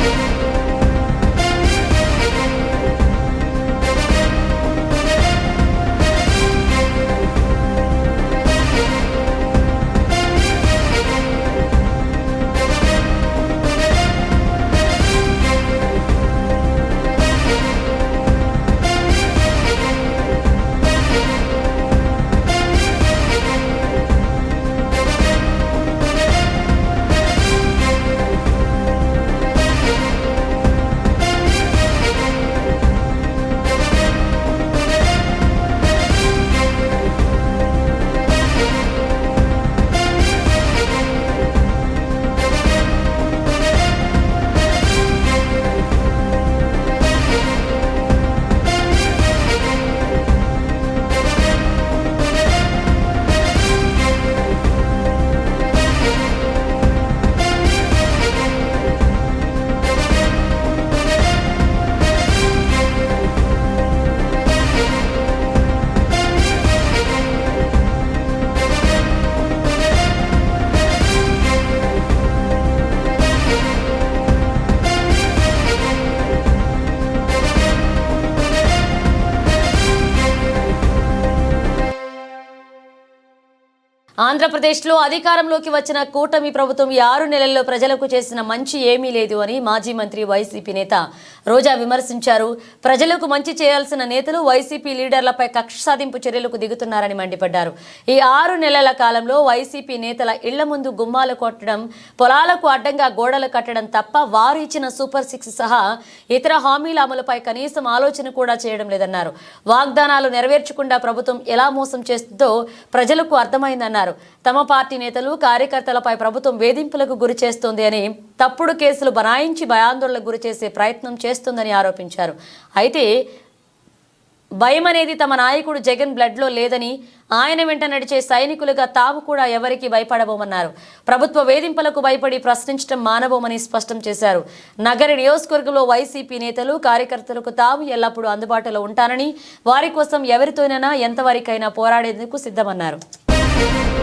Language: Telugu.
Музика ఆంధ్రప్రదేశ్లో అధికారంలోకి వచ్చిన కూటమి ప్రభుత్వం ఈ ఆరు నెలల్లో ప్రజలకు చేసిన మంచి ఏమీ లేదు అని మాజీ మంత్రి వైసీపీ నేత రోజా విమర్శించారు. ప్రజలకు మంచి చేయాల్సిన నేతలు వైసీపీ లీడర్లపై కక్ష సాధింపు చర్యలకు దిగుతున్నారని మండిపడ్డారు. ఈ ఆరు నెలల కాలంలో వైసీపీ నేతల ఇళ్ళ ముందు గుమ్మాలు కొట్టడం పొలాలకు అడ్డంగా గోడలు కట్టడం తప్ప వారు ఇచ్చిన సూపర్ సిక్స్ సహా ఇతర హామీల అమలుపై కనీసం ఆలోచన కూడా చేయడం లేదన్నారు. వాగ్దానాలు నెరవేర్చకుండా ప్రభుత్వం ఎలా మోసం చేస్తుందో ప్రజలకు అర్థమైందన్నారు. తమ పార్టీ నేతలు కార్యకర్తలపై ప్రభుత్వం వేధింపులకు గురి చేస్తోంది అని తప్పుడు కేసులు బనాయించి భయాందోళనకు గురి చేసే ప్రయత్నం చేస్తుందని ఆరోపించారు. అయితే భయం అనేది తమ నాయకుడు జగన్ బ్లడ్లో లేదని ఆయన వెంట నడిచే సైనికులుగా తాము కూడా ఎవరికి భయపడబోమన్నారు. ప్రభుత్వ వేధింపులకు భయపడి ప్రశ్నించడం మానబోమని స్పష్టం చేశారు. నగర నియోజకవర్గంలో వైసీపీ నేతలు కార్యకర్తలకు తాము ఎల్లప్పుడూ అందుబాటులో ఉంటానని వారి కోసం ఎవరితోనైనా ఎంతవరకైనా పోరాడేందుకు సిద్ధమన్నారు. Música